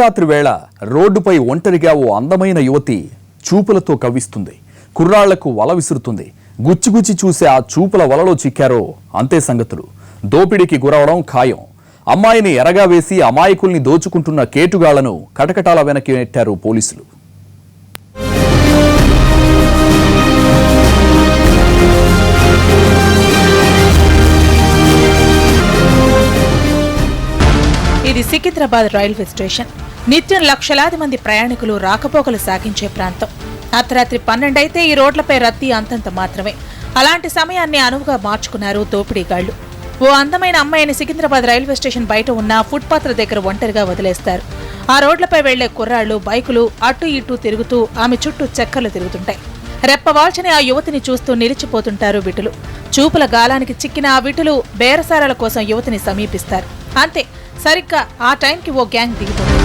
రాత్రి వేళ రోడ్డుపై ఒంటరిగా ఓ అందమైన యువతి చూపులతో కవ్విస్తుంది. కుర్రాళ్ళకు వల విసురుతుంది. గుచ్చిగుచ్చి చూసే ఆ చూపుల వలలో చిక్కారో అంతే సంగతులు. దోపిడీకి గురవడం ఖాయం. అమ్మాయిని ఎరగా వేసి అమాయకుల్ని దోచుకుంటున్న కేటుగాళ్ళను కటకటాల వెనక్కి నెట్టారు పోలీసులు. ఇది సికింద్రాబాద్ రైల్వే స్టేషన్. నిత్యం లక్షలాది మంది ప్రయాణికులు రాకపోకలు సాగించే ప్రాంతం. అర్ధరాత్రి పన్నెండైతే ఈ రోడ్లపై రద్దీ అంతంత మాత్రమే. అలాంటి సమయాన్ని అనువుగా మార్చుకున్నారు దోపిడీగాళ్ళు ఓ అందమైన అమ్మాయిని సికింద్రాబాద్ రైల్వే స్టేషన్ బయట ఉన్న ఫుట్పాత్ర దగ్గర ఒంటరిగా వదిలేస్తారు. ఆ రోడ్లపై వెళ్ళే కుర్రాళ్ళు బైకులు అటు ఇటు తిరుగుతూ ఆమె చుట్టూ చక్కర్లు తిరుగుతుంటాయి. రెప్పవాల్చని ఆ యువతిని చూస్తూ నిలిచిపోతుంటారు విటులు. చూపుల గాలానికి చిక్కిన ఆ విటులు బేరసారాల కోసం యువతిని సమీపిస్తారు. అంతే సరిగ్గా ఆ టైంకి ఓ గ్యాంగ్ దిగుతుంది.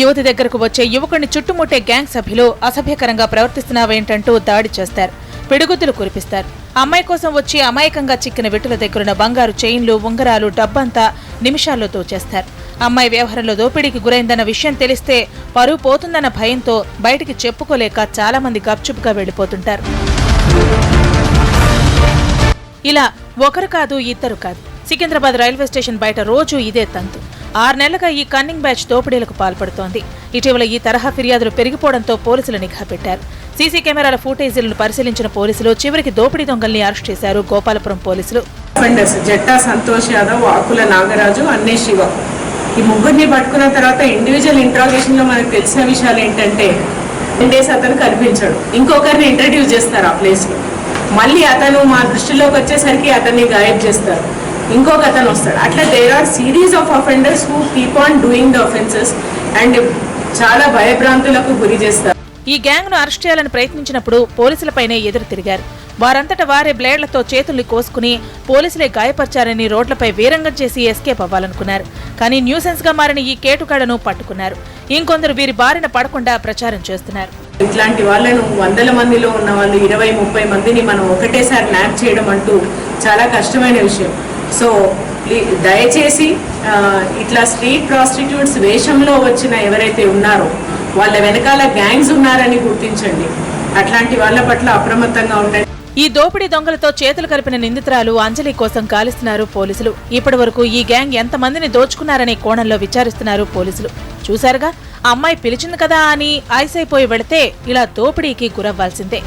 యువతి దగ్గరకు వచ్చే యువకుడిని చుట్టుముట్టే గ్యాంగ్ సభ్యులు అసభ్యకరంగా ప్రవర్తిస్తున్నావేంటంటూ దాడి చేస్తారు. పిడుగుద్దులు కురిపిస్తారు. అమ్మాయి కోసం వచ్చి అమాయకంగా చిక్కిన విటుల దగ్గరున్న బంగారు చైన్లు ఉంగరాలు డబ్బంతా నిమిషాల్లో దోచేస్తారు అమ్మాయి వ్యవహారంలో దోపిడీకి గురైందన్న విషయం తెలిస్తే పరువు పోతుందన్న భయంతో బయటికి చెప్పుకోలేక చాలామంది గప్చుపుగా వెళ్ళిపోతుంటారు. వెళ్ళిపోతుంటారు ఇలా ఒకరు కాదు ఇద్దరు కాదు. సికింద్రాబాద్ రైల్వే స్టేషన్ బయట రోజు ఇదే తంతు. ఆరు నెలలుగా ఈ కన్నింగ్ బ్యాచ్ దోపిడీలకు పాల్పడుతోంది. ఇటీవల ఈ తరహా ఫిర్యాదులు పెరిగిపోవడంతో పోలీసులు నిఘా పెట్టారు. సీసీ కెమెరాల ఫుటేజీలను పరిశీలించిన పోలీసులు చివరికి దోపిడీ దొంగల్ని అరెస్ట్ చేశారు గోపాలపురం పోలీసులు. జట్టా సంతోష్ యాదవ్ ఆకుల నాగరాజు అన్నే శివ. ఈ ముగ్గురిని పట్టుకున్న తర్వాత ఇండివిజువల్ ఇంట్రాగేషన్లో మనకు తెలిసిన విషయాలు ఏంటంటే టెన్ డేస్ అతను కనిపించాడు. ఇంకొకరిని ఇంట్రడ్యూస్ చేస్తారు ఆ ప్లేస్లో. మళ్ళీ అతను మా దృష్టిలోకి వచ్చేసరికి అతన్ని గాయబ్ చేస్తారు. ఇంకొక అతను వస్తాడు. అట్లా there are series of offenders who keep on doing the offences and చాలా భయభ్రాంతులకు గురి చేస్తారు. ఈ గ్యాంగ్ను అరెస్ట్ చేయాలని ప్రయత్నించినప్పుడు పోలీసులపైనే ఎదురు తిరిగారు. వారంతట వారే బ్లేడ్లతో చేతుల్ని కోసుకుని పోలీసులే గాయపరిచారని రోడ్లపై వీరంగం చేసి ఎస్కేప్ అవ్వాలనుకున్నారు. కానీ న్యూసెన్స్గా మారిన ఈ కేటుగాళ్ళను పట్టుకున్నారు. ఇంకొందరు వీరి బారిన పడకుండా ప్రచారం చేస్తున్నారు. ఇట్లాంటి వాళ్ళను వందల మందిలో ఉన్న వాళ్ళు ఇరవై ముప్పై మందిని మనం ఒకటేసారి న్యాప్ చేయడం అంటూ చాలా కష్టమైన విషయం. సో దయచేసి ఇట్లా స్ట్రీట్ ప్రాస్టిట్యూట్స్ వేషంలో వచ్చిన ఎవరైతే ఉన్నారో వాళ్ళ వెనకాల గ్యాంగ్స్ ఉన్నారని గుర్తించండి. అట్లాంటి వాళ్ళ పట్ల అప్రమత్తంగా ఉండండి. ఈ దోపిడీ దొంగలతో చేతులు కలిపిన నిందితురాలు అంజలి కోసం గాలిస్తున్నారు పోలీసులు. ఇప్పటి వరకు ఈ గ్యాంగ్ ఎంతమందిని దోచుకున్నారనే కోణంలో విచారిస్తున్నారు పోలీసులు. చూశారుగా ఆ అమ్మాయి పిలిచింది కదా అని ఐసైపోయి వెళితే ఇలా దోపిడీకి గురవ్వాల్సిందే.